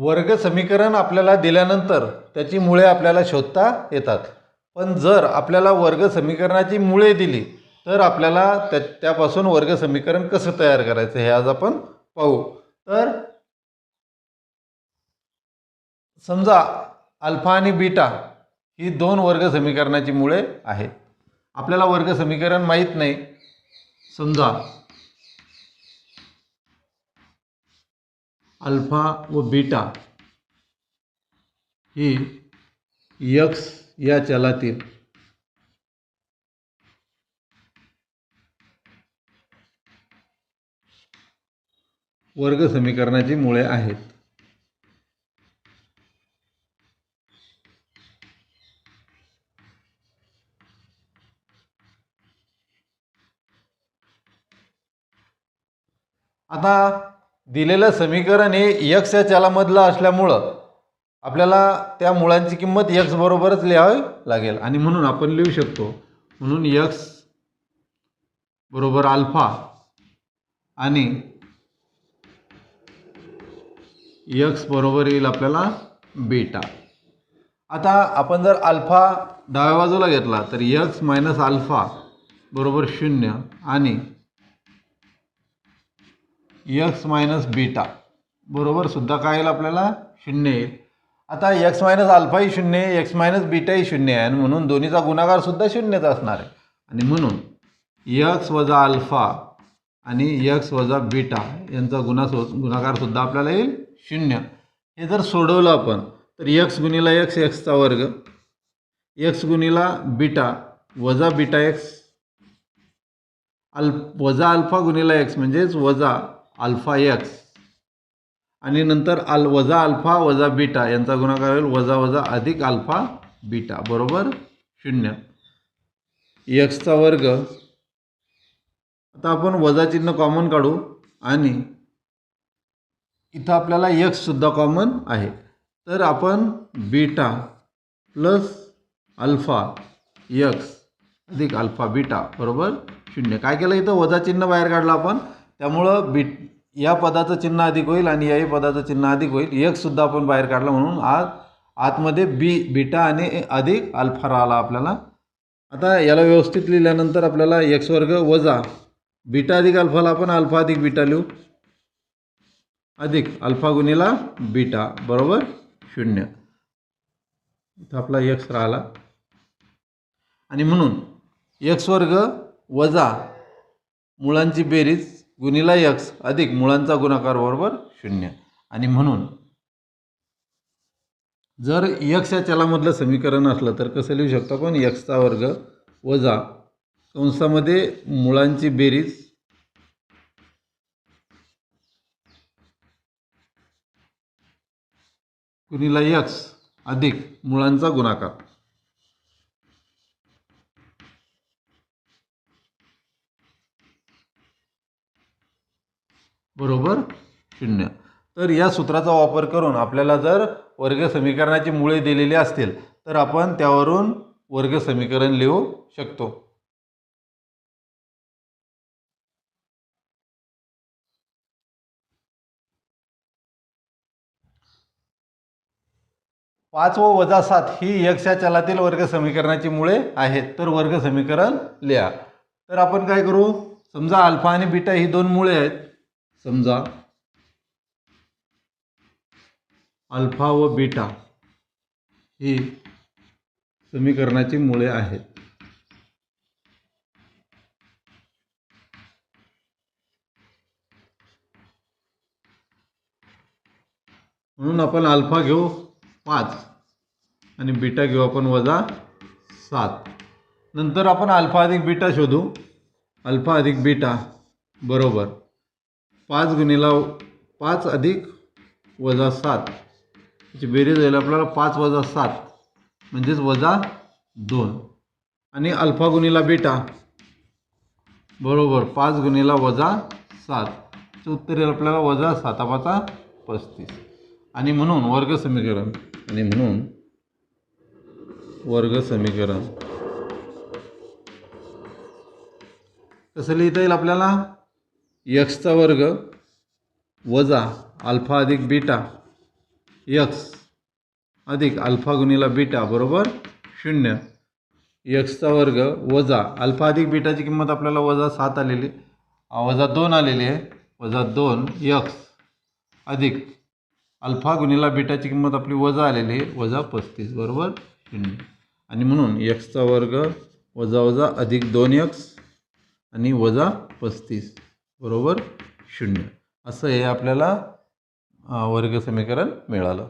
वर्ग समीकरण आपल्याला दिल्यानंतर त्याची मुळे आपल्याला शोधता येतात. पण जर आपल्याला वर्ग समीकरणाची मुळे दिली तर आपल्याला त्या त्यापासून वर्ग समीकरण कसं तयार करायचं हे आज आपण पाहू. तर समजा अल्फा आणि बीटा ही दोन वर्ग समीकरणाची मुळे आहेत. आपल्याला वर्ग समीकरण माहीत नाही. समजा अल्फा व बीटा ही यक्स या चलातील वर्ग समीकरणाची मुळे आहेत. आता दिलेलं समीकरण हे यक्स या चलामधलं असल्यामुळं आपल्याला त्या मुळांची किंमत यक्स बरोबरच लिहावी लागेल. आणि म्हणून आपण लिहू शकतो म्हणून यक्स बरोबर अल्फा आणि यक्स बरोबर येईल आपल्याला बीटा आता आपण जर अल्फा डाव्या बाजूला घेतला तर यक्स मायनस अल्फा बरोबर शून्य आणि यक्स मायनस बीटा. बरोबर? सुद्धा काय येईल आपल्याला? शून्य येईल. आता यक्स मायनस अल्फाही शून्य आहे यक्स मायनस बीटाही शून्य आहे. आणि म्हणून दोन्हीचा गुणाकार सुद्धा शून्यच असणार आहे. आणि म्हणून यक्स वजा अल्फा आणि यक्स वजा बीटा यांचा गुणा सो गुणाकारसुद्धा आपल्याला येईल शून्य. हे जर सोडवलं आपण तर यक्स गुणिला यक्स एक्सचा वर्ग. यक्स गुणिला बीटा वजा बीटा एक्स. अल्फ वजा अल्फा गुणिला एक्स म्हणजेच वजा अल्फा एक्स आणि नंतर अल वजा अल्फा वजा बीटा यांचा गुणाकार होईल वजा वजा अधिक अल्फा बीटा. बरोबर? शून्य. एक्सचा वर्ग. आता आपण वजा चिन्ह कॉमन काढू आणि इथं आपल्याला एक्ससुद्धा कॉमन आहे. तर आपण बीटा प्लस अल्फा यक्स अधिक अल्फा बीटा. बरोबर? शून्य. काय केलं इथं? वजा चिन्ह बाहेर काढलं आपण. त्यामुळं बी या पदाचं चिन्ह अधिक होईल आणि याही पदाचं चिन्ह अधिक होईल. एकसुद्धा आपण बाहेर काढलं म्हणून आज आतमध्ये बी बीटा आणि अधिक अल्फा राहिला आपल्याला. आता याला व्यवस्थित लिहिल्यानंतर आपल्याला एक्स वर्ग वजा बीटा अधिक अल्फाला आपण अल्फा अधिक बीटा लिहू. अधिक अल्फा गुणिला बीटा बरोबर? शून्य. इथं आपला यक्स राहिला. आणि म्हणून एक्स वर्ग वजा मुळांची बेरीज गुणिला यक्स अधिक मुळांचा गुणाकार बरोबर शून्य. आणि म्हणून जर यक्ष या चलामधलं समीकरण असलं तर कसं लिहू शकतो आपण? यक्सचा वर्ग वजा कंसामध्ये मुळांची बेरीज गुणिला यक्स अधिक मुळांचा गुणाकार. बरोबर? शून्य. तर या सूत्राचा वापर करून आपल्याला जर वर्ग समीकरणाची मुळे दिलेली असतील तर आपण त्यावरून वर्ग समीकरण लिहू शकतो. पाच व वजा सात ही यक्षा चलातील वर्ग समीकरणाची मुळे आहेत. तर वर्ग समीकरण लिहा. तर आपण काय करू? समजा अल्फा आणि बीटा ही दोन मुळे आहेत. समजा अल्फा व बीटा ही समीकरणाची मुळे आहेत. म्हणून आपण अल्फा घेऊ पाच आणि बीटा घेऊ आपण वजा सात. नंतर आपण अल्फा अधिक बीटा शोधू. अल्फा अधिक बीटा बरोबर. पाच गुणिला पाच अधिक वजा सात. याची बेरीज होईल आपल्याला पाच वजा सात म्हणजेच वजा दोन. आणि अल्फा गुणिला बीटा बरोबर पाच गुणिला वजा सात. उत्तर येईल आपल्याला वजा सातापाचा पस्तीस. आणि म्हणून वर्ग समीकरण आणि म्हणून वर्ग समीकरण. कसं लिहिता येईल आपल्याला यक्सचा वर्ग वजा अल्फा अधिक बीटा यक्स अधिक अल्फा गुणिला बीटा बरोबर शून्य. यक्सचा वर्ग वजा अल्फा अधिक बीटाची किंमत आपल्याला वजा सात आलेली वजा दोन आलेली आहे. वजा दोन यक्स अधिक अल्फा गुणिला बीटाची किंमत आपली वजा आलेली आहे. वजा पस्तीस बरोबर शून्य. आणि म्हणून यक्सचा वर्ग वजा वजा अधिक दोन यक्स आणि वजा पस्तीस. बरोबर शून्य. असं हे आपल्याला वर्ग समीकरण मिळालं.